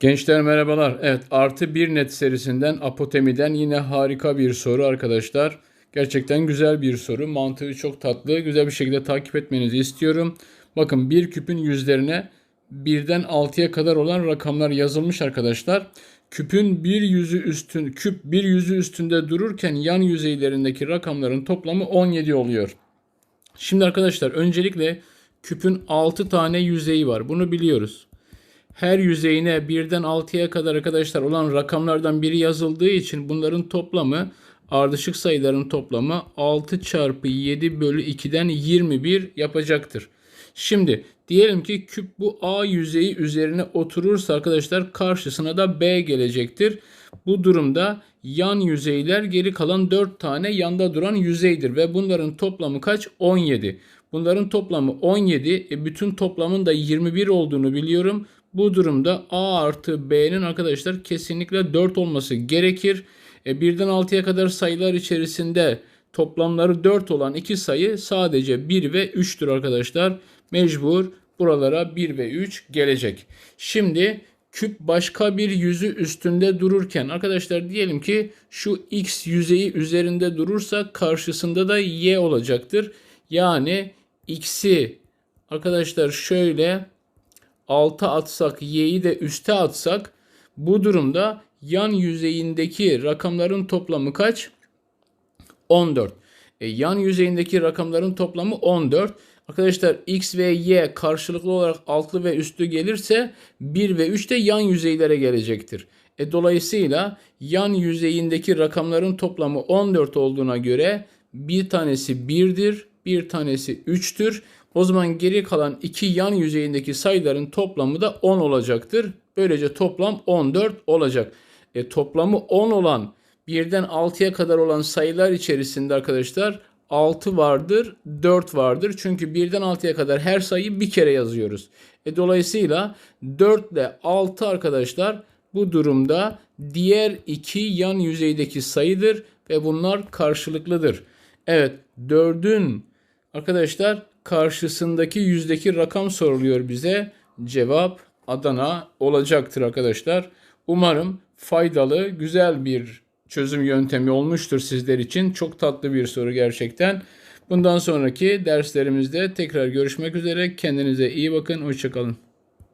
Gençler merhabalar. Evet artı bir net serisinden Apotemi'den yine harika bir soru arkadaşlar. Gerçekten güzel bir soru. Mantığı çok tatlı. Güzel bir şekilde takip etmenizi istiyorum. Bakın bir küpün yüzlerine birden 6'ya kadar olan rakamlar yazılmış arkadaşlar. Küpün bir yüzü üstün, küp bir yüzü üstünde dururken yan yüzeylerindeki rakamların toplamı 17 oluyor. Şimdi arkadaşlar öncelikle küpün 6 tane yüzeyi var. Bunu biliyoruz her yüzeyine birden 6'ya kadar arkadaşlar olan rakamlardan biri yazıldığı için bunların toplamı ardışık sayıların toplamı 6 çarpı 7 bölü 2'den 21 yapacaktır. Şimdi diyelim ki küp bu A yüzeyi üzerine oturursa arkadaşlar karşısına da B gelecektir. Bu durumda yan yüzeyler geri kalan 4 tane yanda duran yüzeydir ve bunların toplamı kaç? 17. Bunların toplamı 17. E bütün toplamın da 21 olduğunu biliyorum. Bu durumda A artı B'nin arkadaşlar kesinlikle 4 olması gerekir. E, birden 6'ya kadar sayılar içerisinde toplamları 4 olan iki sayı sadece 1 ve 3'tür arkadaşlar. Mecbur buralara 1 ve 3 gelecek. Şimdi küp başka bir yüzü üstünde dururken arkadaşlar diyelim ki şu x yüzeyi üzerinde durursa karşısında da y olacaktır. Yani x'i arkadaşlar şöyle alta atsak y'yi de üste atsak bu durumda yan yüzeyindeki rakamların toplamı kaç? 14. E, yan yüzeyindeki rakamların toplamı 14. Arkadaşlar x ve y karşılıklı olarak altlı ve üstlü gelirse 1 ve 3 de yan yüzeylere gelecektir. E, dolayısıyla yan yüzeyindeki rakamların toplamı 14 olduğuna göre bir tanesi 1'dir, bir tanesi 3'tür. O zaman geri kalan iki yan yüzeyindeki sayıların toplamı da 10 olacaktır. Böylece toplam 14 olacak. E, toplamı 10 olan birden 6'ya kadar olan sayılar içerisinde arkadaşlar 6 vardır, 4 vardır. Çünkü birden 6'ya kadar her sayıyı bir kere yazıyoruz. E, dolayısıyla 4 ile 6 arkadaşlar bu durumda diğer iki yan yüzeydeki sayıdır ve bunlar karşılıklıdır. Evet 4'ün arkadaşlar karşısındaki yüzdeki rakam soruluyor bize. Cevap Adana olacaktır arkadaşlar. Umarım faydalı, güzel bir çözüm yöntemi olmuştur sizler için. Çok tatlı bir soru gerçekten. Bundan sonraki derslerimizde tekrar görüşmek üzere. Kendinize iyi bakın. Hoşçakalın.